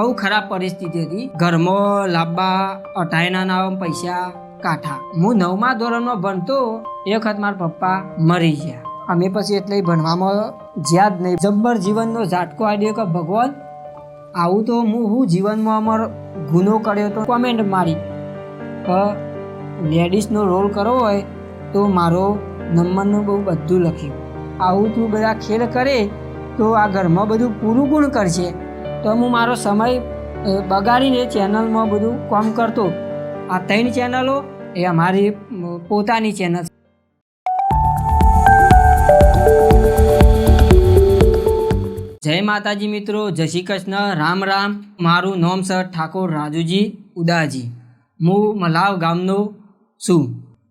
બહુ ખરાબ પરિસ્થિતિ હતી. ઘરમાં લાંબા અઢાઈના ના પૈસા કાઠા. હું નવમા ધોરણમાં ભણતો એ વખત મારા પપ્પા મરી ગયા. અમે પછી એટલે ભણવામાં જ્યાં જ નહીં. જબ્બર જીવનનો ઝાટકો આડ્યો કે, ભગવાન, આવું તો હું હું જીવનમાં અમારો ગુનો કર્યો તો કોમેન્ટ મારી. કે લેડીઝનો રોલ કરવો હોય તો મારો નંબરનું બહુ બધું લખ્યું આવું તું બધા ખેલ કરે તો આ ઘરમાં બધું પૂરું ગુણ કરશે? તો હું મારો સમય બગાડીને ચેનલમાં બધું કામ કરતો. આ ત્રણ ચેનલો એ અમારી પોતાની ચેનલ જય માતાજી મિત્રો, જય શ્રી કૃષ્ણ, રામ રામ. મારું નામ સર ઠાકોર રાજુજી ઉદાજી. હું મલાવ ગામનો છું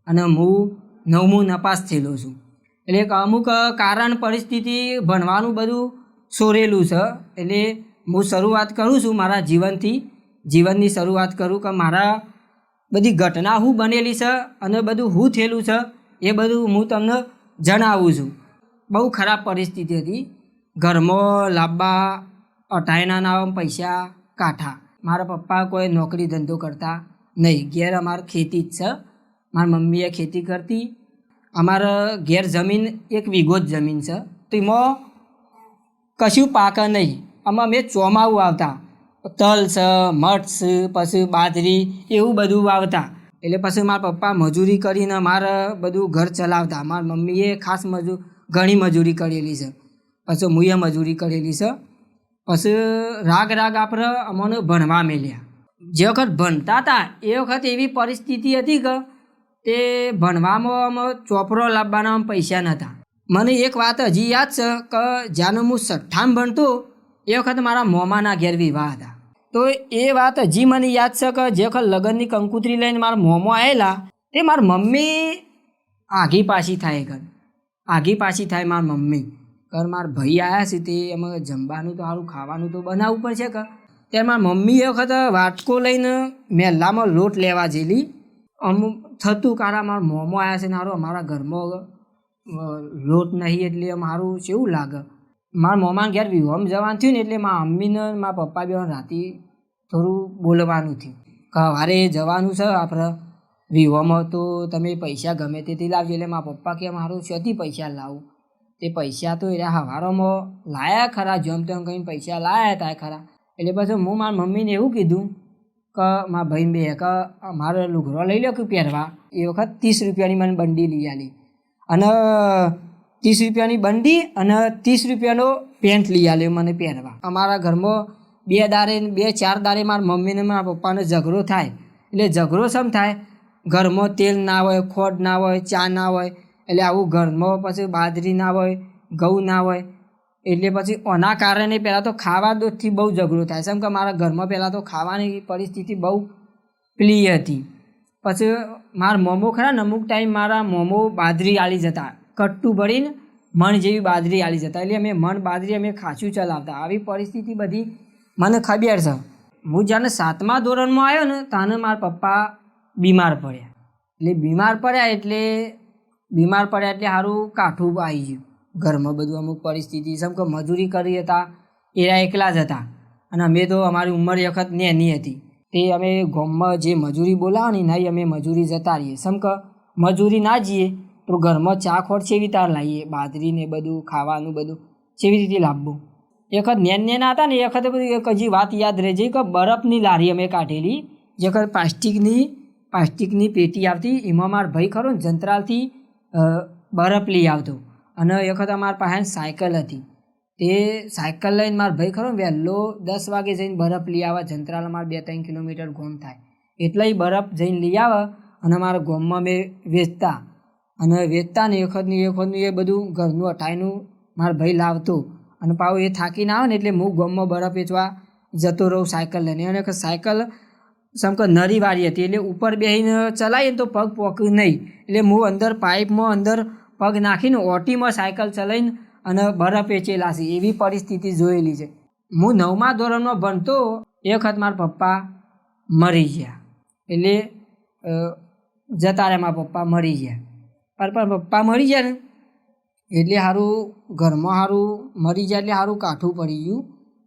અને હું નવમું નપાસ થયેલો છું. એટલે અમુક કારણ પરિસ્થિતિ ભણવાનું બધું સોરેલું છે. એટલે હું શરૂઆત કરું છું મારા જીવનથી, જીવનની શરૂઆત કરું કે મારા બધી ઘટના હું બનેલી છે અને બધું હું થયેલું છે, એ બધું હું તમને જણાવું છું. બહુ ખરાબ પરિસ્થિતિ હતી. ઘરમાં લાંબા અટાયના નામ પૈસા કાઠા. મારા પપ્પા કોઈ નોકરી ધંધો કરતા નહીં. ઘેર અમારે ખેતી જ છે. મારી મમ્મીએ ખેતી કરતી. અમારા ઘેર જમીન એક વીઘો જમીન છે. તો એમાં કશું પાક નહીં. આમાં મેં ચોમાવું વાવતા તલ છે, મઠ પછી બાજરી, એવું બધું વાવતા. એટલે પછી મારા પપ્પા મજૂરી કરીને મારે બધું ઘર ચલાવતા. મારા મમ્મીએ ખાસ મજૂર ઘણી મજૂરી કરેલી છે. પછી મુએ મજૂરી કરેલી છે. પછી રાગ રાગ આપણે અમને ભણવા મેલ્યા જે વખત ભણતા હતા એ વખત એવી પરિસ્થિતિ હતી કે તે ભણવામાં અમે ચોપડો લાવવાના પૈસા નહોતા. મને એક વાત હજી યાદ છે કે જ્યારે હું સઠ્ઠામ ભણતો એ વખત મારા મોમાના ઘેર વિવાહ હતા. તો એ વાત હજી મને યાદ છે કે જે વખત લગ્નની કંકુતરી લઈને મારા મોમો આવેલા તે મારી મમ્મી આઘી પાછી થાય ઘર. આઘી પાછી થાય મારી મમ્મી. ઘર મારા ભાઈ આવ્યા છે તે એમાં જમવાનું તો સારું ખાવાનું તો બનાવવું પડશે કે. ત્યારે મારી મમ્મી એ વખત વાટકો લઈને મહેલામાં લોટ લેવા જેલી. અમુક થતું કારણ મારા મોમો આવ્યા છે ને સારું અમારા ઘરમાં લોટ નહીં એટલે મારું કેવું લાગે? મારા મોમાં ઘેર વિહોમ જવાનું થયું ને એટલે મારા મમ્મીને મારા પપ્પા બે રાતે થોડું બોલવાનું થયું. કે વારે જવાનું છે આપણે વિહોમાં તો તમે પૈસા ગમે તેથી લાવજો. એટલે મારા પપ્પા કે મારું શેથી પૈસા લાવું? તે પૈસા તો એ હવારોમાં લાયા ખરા. જેમ તેમ કહીને પૈસા લાયા હતા ખરા. એટલે પછી હું મારા મમ્મીને એવું કીધું કે મારા ભાઈ બે કે મારો લુઘરો લઈ લો કે પહેરવા. એ વખત ત્રીસ રૂપિયાની મને બંડી લઈ આલી. અને ત્રીસ રૂપિયાની બંડી અને ત્રીસ રૂપિયાનો પેન્ટ લઈ આવ્યો મને પહેરવા. અમારા ઘરમાં બે દારે બે ચાર દારે મારા મમ્મીને મારા પપ્પાનો ઝઘડો થાય. એટલે ઝઘડો શમ થાય? ઘરમાં તેલ ના હોય ખોટ ના હોય, ચા ના હોય, એટલે આવું ઘરમાં પછી બાજરી ના હોય, ઘઉં ના હોય, એટલે પછી ઓના કારણે પહેલાં તો ખાવા દોથી બહુ ઝઘડો થાય. છે કે મારા ઘરમાં પહેલાં તો ખાવાની પરિસ્થિતિ બહુ પ્લી હતી. પછી મારા મોમો ખરા ને અમુક ટાઈમ મારા મોમો બાજરી આલી જતા. કટ્ટું ભરીને મણ જેવી બાજરી આલી જતા. એટલે અમે મણ બાજરી અમે ખાસું ચલાવતા. આવી પરિસ્થિતિ બધી મને ખબર છે. હું જ્યારે સાતમા ધોરણમાં આવ્યો ને તાને મારા પપ્પા બીમાર પડ્યા. એટલે બીમાર પડ્યા એટલે બીમાર પડ્યા એટલે સારું કાઠું આવી ગયું. ઘરમાં બધું અમુક પરિસ્થિતિ સમ કે મજૂરી કરી હતા, એરા એકલા જ હતા. અને અમે તો અમારી ઉંમર વખત નેની હતી. તે અમે ગામમાં જે મજૂરી બોલાવવાની નહીં અમે મજૂરી જતા રહીએ. સમ મજૂરી ના જઈએ. તો ઘરમાં ચા ખોટ ચેવી તાર લાવીએ બાજરી ને બધું, ખાવાનું બધું કેવી રીતે લાવવું એક વખત નેન નેના હતા ને એ વખતે બધી એક હજી વાત યાદ રહે છે કે બરફની લારી અમે કાઢેલી, જે વખત પ્લાસ્ટિકની પ્લાસ્ટિકની પેટી આવતી, એમાં મારા ભાઈ ખરો ને જંતરાલથી બરફ લઈ આવતો. અને એ વખત અમારા પાસે સાયકલ હતી. તે સાયકલ લઈને મારા ભાઈ ખરો ને વહેલો દસ વાગે જઈને બરફ લઈ આવે, જંતરાલ અમારે બે ત્રણ કિલોમીટર ગોમ થાય. એટલે બરફ જઈને લઈ આવે અને અમારા ગોમમાં મેં વેચતા. અને વેચતા ને એ વખતની એ વખતનું એ બધું ઘરનું અઠાઈનું મારા ભાઈ લાવતો. અને પાછું એ થાકીને આવે ને એટલે હું ગમમાં બરફ વેચવા જતો રહું સાયકલ લઈને. અને એક સાયકલ સમક નરી વાળી હતી એટલે ઉપર બેસીને ચલાવીને તો પગ પોક નહીં. એટલે હું અંદર પાઇપમાં અંદર પગ નાખીને ઓટીમાં સાયકલ ચલાવીને અને બરફ વેચેલા છે. એવી પરિસ્થિતિ જોયેલી છે. હું નવમા ધોરણમાં ભણતો એ વખત મારા પપ્પા મરી ગયા. એટલે જતા રહ્યા મારા પપ્પા મરી ગયા. પણ પણ પપ્પા મરી ગયા ને, એટલે સારું ઘરમાં સારું મરી જાય એટલે સારું કાઠું પડી ગયું.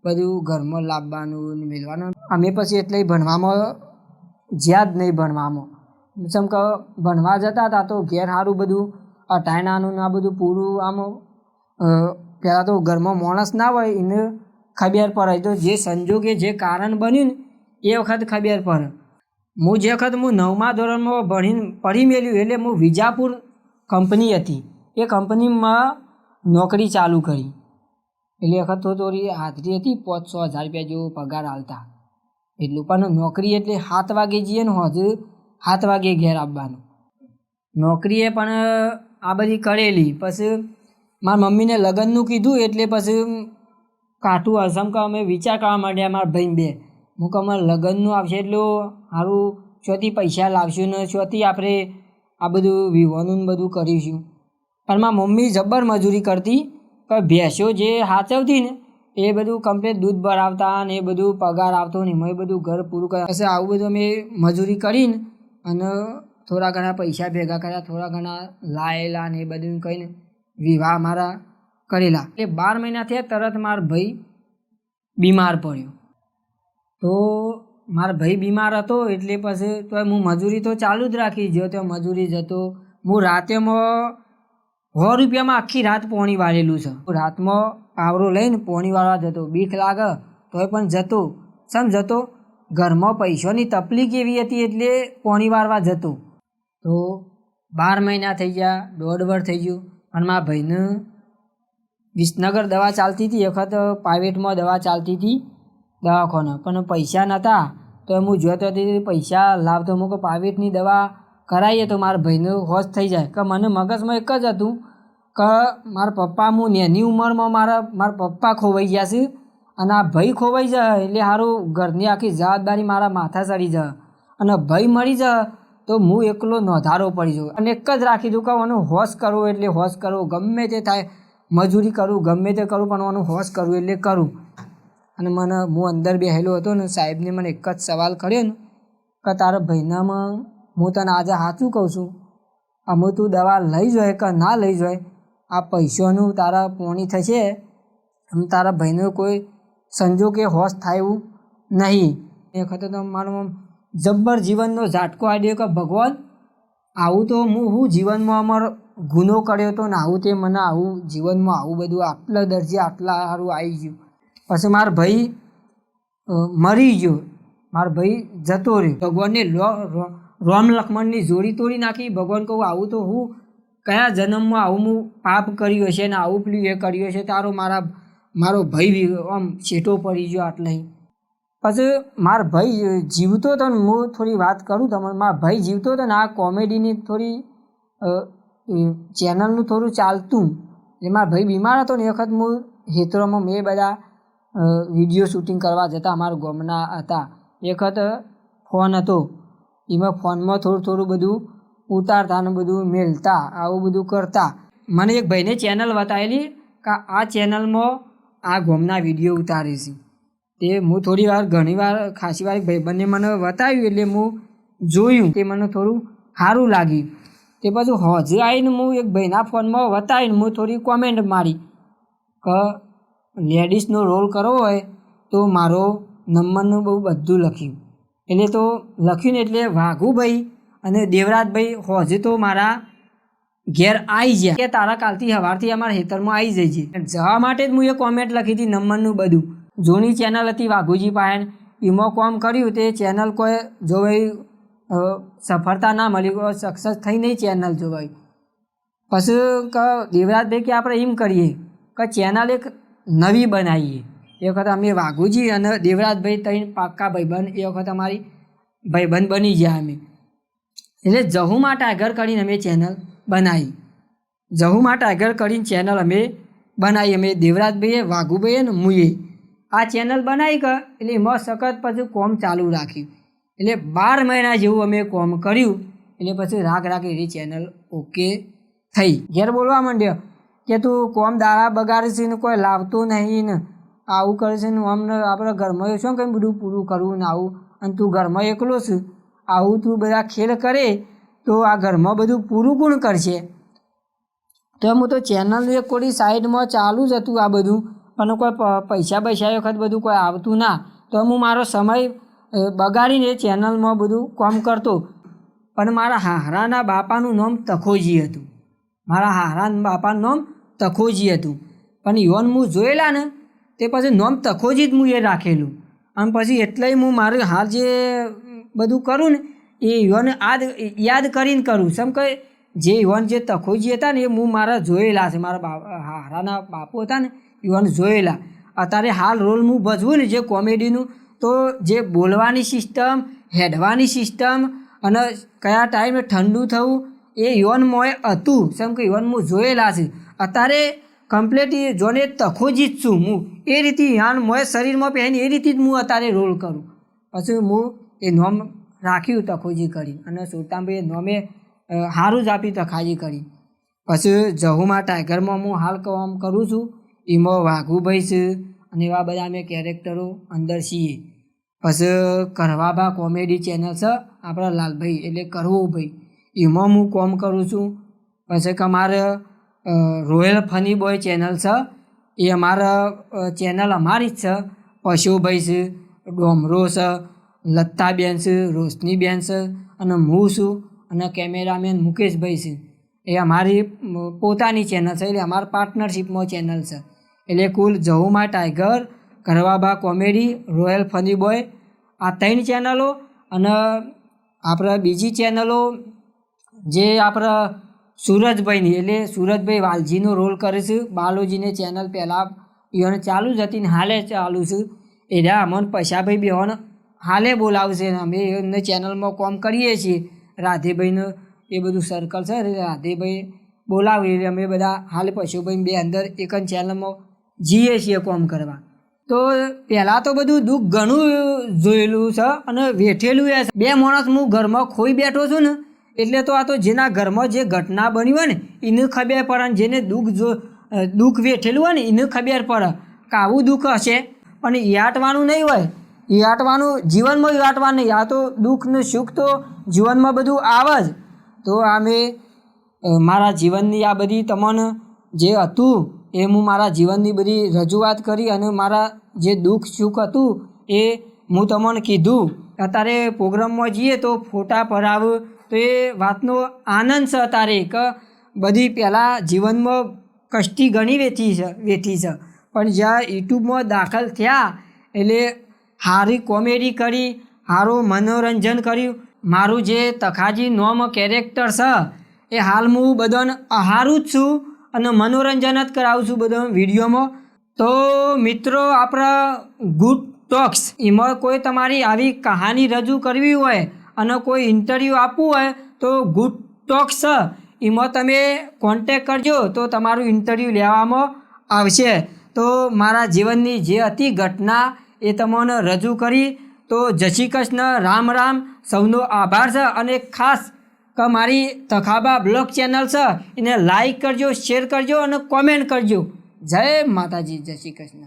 બધું ઘરમાં લાવવાનું મેળવાનું અમે પછી એટલે ભણવામાં જ્યાં જ નહીં ભણવામાં. જેમ કે ભણવા જતા હતા તો ઘેર સારું બધું અટાયણાનું ને આ બધું પૂરું આમ પહેલાં તો ઘરમાં માણસ ના હોય, એને ખબર પડે. તો જે સંજોગે જે કારણ બન્યું ને, એ વખત ખબર પડે. હું જે વખત હું નવમા ધોરણમાં ભણીને, પઢી મેલ્યું એટલે હું વિજાપુર કંપની હતી. એ કંપનીમાં નોકરી ચાલુ કરી. એટલે વખત તો થોડી હાજરી હતી પાંચ સો હજાર રૂપિયા જેવો પગાર હાલતા એટલું પણ નોકરી એટલે સાત વાગે જઈએ ને હજુ, સાત વાગે ઘેર આવવાનું. નોકરીએ પણ આ બધી કરેલી. પછી મારા મમ્મીને લગ્નનું કીધું એટલે પછી કાઠું અસમ કે અમે વિચાર કરવા માંડ્યા મારા ભાઈ બે. હું કે લગ્નનું આવશે એટલું સારું ચોથી પૈસા લાવશું ને ચોથી આપણે આ બધું વિવાહનું ને બધું કરીશું. પણ મારા મમ્મી જબ્બર મજૂરી કરતી, કે ભેંસો જે સાચવતી ને, એ બધું કમ્પ્લેટ દૂધ ભરાવતા ને એ બધું પગાર આવતો ને એમાં બધું ઘર પૂરું કર્યા. પછી આવું બધું અમે મજૂરી કરીને અને થોડા ઘણા પૈસા ભેગા કર્યા, થોડા ઘણા લાયેલા ને એ બધું કહીને વિવાહ મારા કરેલા. એ બાર મહિના થયા તરત મારો ભાઈ બીમાર પડ્યો. તો મારો ભાઈ બીમાર હતો એટલે પછી તો હું મજૂરી તો ચાલુ જ રાખી. જો તો મજૂરી જતો, હું રાતેમાં સો રૂપિયામાં આખી રાત પોણી વાળેલું છે. રાતમાં પાવરો લઈને પોણી વાળવા જતો, બીક લાગે તોય પણ જતો. સમ જતો? ઘરમાં પૈસાની તકલીફ એવી હતી એટલે પોણી વાળવા જતો. તો બાર મહિના થઈ ગયા, દોઢ વર્ષ થઈ ગયું. અને મારા ભાઈને વિસનગર દવા ચાલતી હતી. વખત પ્રાઇવેટમાં દવા ચાલતી હતી. દવાખાને. પણ પૈસા નહોતા તો હું જોતો પૈસા લાવતો મૂકો પાવીટની દવા કરાવીએ તો મારા ભાઈનું હોશ થઈ જાય. કે મને મગજમાં એક જ હતું કે મારા પપ્પા, હું નેની ઉંમરમાં મારા મારા પપ્પા ખોવાઈ ગયા છે અને આ ભાઈ ખોવાઈ જાય એટલે સારું ઘરની આખી જવાબદારી મારા માથા ચડી જાય અને ભાઈ મરી જાય તો હું એકલો નોંધારો પડી જાઉં. અને એક જ રાખી દઉં કે આનું હોશ કરવું એટલે હોશ કરવું ગમે તે થાય, મજૂરી કરું, ગમે તે કરું પણ આનું હોશ કરવું એટલે કરું. અને મને હું અંદર બેસેલો હતો ને સાહેબને મને એક જ સવાલ કર્યો ને, કે તારા ભાઈનામાં હું તને આજે સાચું કહું છું? અમે તું દવા લઈ જોઈએ કે ના લઈ જોઈએ આ પૈસાનું તારા પોણી થશે? એમ તારા ભાઈનો કોઈ સંજોગે હોશ થાય એવું નહીં. એ વખતે તો મારો જબ્બર જીવનનો ઝાટકો આડ્યો કે, ભગવાન, આવું તો હું હું જીવનમાં અમારો ગુનો કર્યો હતો ને આવું તે મને આવું જીવનમાં આવું બધું આટલા દરજે આટલા સારું આવી ગયું. પછી મારો ભાઈ મરી ગયો. મારો ભાઈ જતો રહ્યો. ભગવાનને રામ લક્ષ્મણની જોડી તોડી નાખી. ભગવાન કહું આવું તો હું કયા જન્મમાં આવું હું પાપ કર્યું હશે ને આવું પેલું એ કર્યું હશે? તારો મારા, મારો ભાઈ આમ છેટો પડી ગયો આટલે પછી મારો ભાઈ જીવતો હતો ને, હું થોડી વાત કરું તમને. મારા ભાઈ જીવતો હતો ને, આ કોમેડીની થોડી ચેનલનું થોડું ચાલતું. એટલે મારા ભાઈ બીમાર હતો ને, એ વખત હું હેતરોમાં મેં બધા વીડિયો શૂટિંગ કરવા જતા અમારા ગામના હતા. વખત ફોન હતો. એમાં ફોનમાં થોડું થોડું બધું ઉતારતા ને બધું મેલતા, આવું બધું કરતા. મને એક ભાઈને ચેનલ બતાવેલી કે આ ચેનલમાં આ ગામના વીડિયો ઉતારે છે. તે હું થોડી વાર, ઘણી વાર, ખાસી વાર ભાઈબંધને મને બતાવ્યું એટલે હું જોયું. તે મને થોડું સારું લાગ્યું. તે પછી હજી આવીને હું એક ભાઈના ફોનમાં બતાવીને હું થોડી કોમેન્ટ મારી કે લેડીઝનો રોલ કરવો હોય તો મારો નંબરનું બહુ બધું લખ્યું. એટલે તો લખ્યું ને એટલે વાઘુભાઈ અને દેવરાજભાઈ હોજે તો મારા ઘેર આવી ગયા. કે તારા કાલથી સવારથી અમારા હેતરમાં આવી જાય છે જવા માટે જ હું એ કોમેન્ટ લખી હતી નંબરનું બધું. જૂની ચેનલ હતી વાઘુજી પાયણ. એમાં કોમ કર્યું તે ચેનલ કોઈ જોવાઈ સફળતા ના મળી સક્સેસ થઈ નહીં ચેનલ જોવાઈ પછી દેવરાજભાઈ કે આપણે એમ કરીએ કે ચેનલ એક નવી બનાવીએ. એ વખત અમે વાઘુજી અને દેવરાજભાઈ ત્રણ પાક્કા ભાઈબંધ, એ વખત અમારી ભાઈબંધ બની ગયા અમે. એટલે જહુમાં ટાઈગર કરીને અમે ચેનલ બનાવી. જહુમાં ટાઈગર કરીને ચેનલ અમે બનાવી. અમે દેવરાજભાઈએ, વાઘુભાઈએ ને મુએ આ ચેનલ બનાવી કે એટલે એમાં સખત પછી કોમ ચાલુ રાખ્યું. એટલે બાર મહિના જેવું અમે કોમ કર્યું. એટલે પછી રાગ રાગ એની ચેનલ ઓકે થઈ. ઘેર બોલવા માંડ્યો. કે તું કોમ દાળા બગાડે ને કોઈ લાવતું નહીં ને. આવું કરે છે ને અમને આપણે ઘરમાં શું કંઈ બધું પૂરું કરવું ને આવું. અને તું ઘરમાં એકલો છું. આવું તું બધા ખેલ કરે તો આ ઘરમાં બધું પૂરું કોણ કરશે? તો હું તો ચેનલ એક કોઈ સાઈડમાં ચાલુ જ હતું આ બધું. પણ કોઈ પૈસા પૈસા વખત બધું કોઈ આવતું ના. તો હું મારો સમય બગાડીને ચેનલમાં બધું કામ કરતો. પણ મારા હારાના બાપાનું નામ તખોજી હતું. મારા હારાના બાપાનું નામ તખોજી હતું. પણ યોન હું જોયેલા ને, તે પછી નોમ તખોજી જ હું એ રાખેલું. અને પછી એટલે હું મારું હાલ જે બધું કરું ને, એ યોન આદ, યાદ કરીને કરું. સમ કે જે યોન જે તખોજી હતા ને, એ હું મારા જોયેલા છે. મારા બા, હારાના બાપુ હતા ને યોન જોયેલા. અત્યારે હાલ રોલ હું ભજવું ને, જે કોમેડીનું, તો જે બોલવાની સિસ્ટમ, હેડવાની સિસ્ટમ અને કયા ટાઈમે ઠંડુ થવું, એ યોન મોએ હતું. સમ કે યોન હું જોયેલા છે. અત્યારે કમ્પ્લીટ જોને તખો છું હું એ રીતે યાન મોય શરીરમાં પહેરીને એ રીતે જ હું અત્યારે રોલ કરું. પછી હું એ નોમ રાખ્યું તખોજી કરી અને સુલતાનભાઈએ નોમે સારું જ આપી તખાજી કરી પછી જહુમાં ટાઈગરમાં હું હાલ કામ કરું છું. એમાં વાઘુભાઈ છે અને એવા બધા અમે કેરેક્ટરો અંદર છીએ. પછી કરવાબા કોમેડી ચેનલ છે આપણા લાલભાઈ એટલે કરવુભાઈ એમાં હું કોમ કરું છું. પછી અ, રોયલ ફની બોય ચેનલ છે. એ અમારા ચેનલ અમારી જ છે. પશુભાઈ છે, ડોમરો છે લત્તાબેન છે, રોશનીબેન છે અને હું છું અને કેમેરામેન મુકેશભાઈ છે. એ અમારી પોતાની ચેનલ છે એટલે અમારા પાર્ટનરશિપમાં ચેનલ છે. એટલે કુલ જહુમા ટાઈગર કરવાબા કોમેડી, રોયલ ફની બોય આ ત્રણ ચેનલો અને આપણે બીજી ચેનલો જે આપણા સુરજભાઈની, એટલે સુરજભાઈ વાલજીનો રોલ કરે છે. બાલોજીને ચેનલ પહેલાં એને ચાલુ જ હતી ને હાલે ચાલુ છે. એટલે અમને પૈસાભાઈ બેહોને હાલે બોલાવશે ને અમે એમને ચેનલમાં કોમ કરીએ છીએ. રાધેભાઈનું એ બધું સર્કલ છે રાધેભાઈ બોલાવીએ એટલે અમે બધા હાલે પશુભાઈ બે અંદર એક જ ચેનલમાં જઈએ છીએ કોમ કરવા. તો પહેલાં તો બધું દુઃખ ઘણું જોયેલું છે અને વેઠેલું એ બે માણસ હું ઘરમાં ખોઈ બેઠો છું ને એટલે તો આ તો જેના ઘરમાં જે ઘટના બની હોય ને એને ખબર પડે અને જેને દુઃખ જો દુઃખ વેઠેલું હોય ને એને ખબર પડે કે આવું દુઃખ હશે. અને યાટવાનું નહીં હોય. યાટવાનું જીવનમાં યાટવાનું નહીં. આ તો દુઃખનું સુખ તો જીવનમાં બધું આવે જ. તો આ મેં મારા જીવનની આ બધી તમને જે હતું, એ હું મારા જીવનની બધી રજૂઆત કરી અને મારા જે દુઃખ સુખ હતું, એ હું તમને કીધું. અત્યારે પ્રોગ્રામમાં જઈએ તો ફોટા પડાવ તો એ વાતનો આનંદ છે તારે કે બધી પહેલાં જીવનમાં કષ્ટી ઘણી વેઠી છે વેઠી છે. પણ જ્યાં યુટ્યુબમાં દાખલ થયા, એટલે સારી કોમેડી કરી સારું મનોરંજન કર્યું. મારું જે તખાજી નોમ કેરેક્ટર છે, એ હાલ હું બધાને અહારું જ છું અને મનોરંજન જ કરાવું છું બધા વિડીયોમાં. તો મિત્રો, આપણા ગુડ ટોક્સ, એમાં કોઈ તમારી આવી કહાની રજૂ કરવી હોય અને કોઈ ઇન્ટરવ્યૂ આપવું હોય તો ગુડ ટોક્સ એમાં તમે કોન્ટેક કરજો તો તમારું ઇન્ટરવ્યૂ લેવામાં આવશે. તો મારા જીવનની જે હતી ઘટના એ તમને રજૂ કરી. તો જય શ્રી કૃષ્ણ, રામ રામ. સૌનો આભાર છે અને ખાસ કે મારી તખાબા બ્લોગ ચેનલ છે એને લાઈક કરજો શેર કરજો અને કોમેન્ટ કરજો. જય માતાજી, જય શ્રી કૃષ્ણ.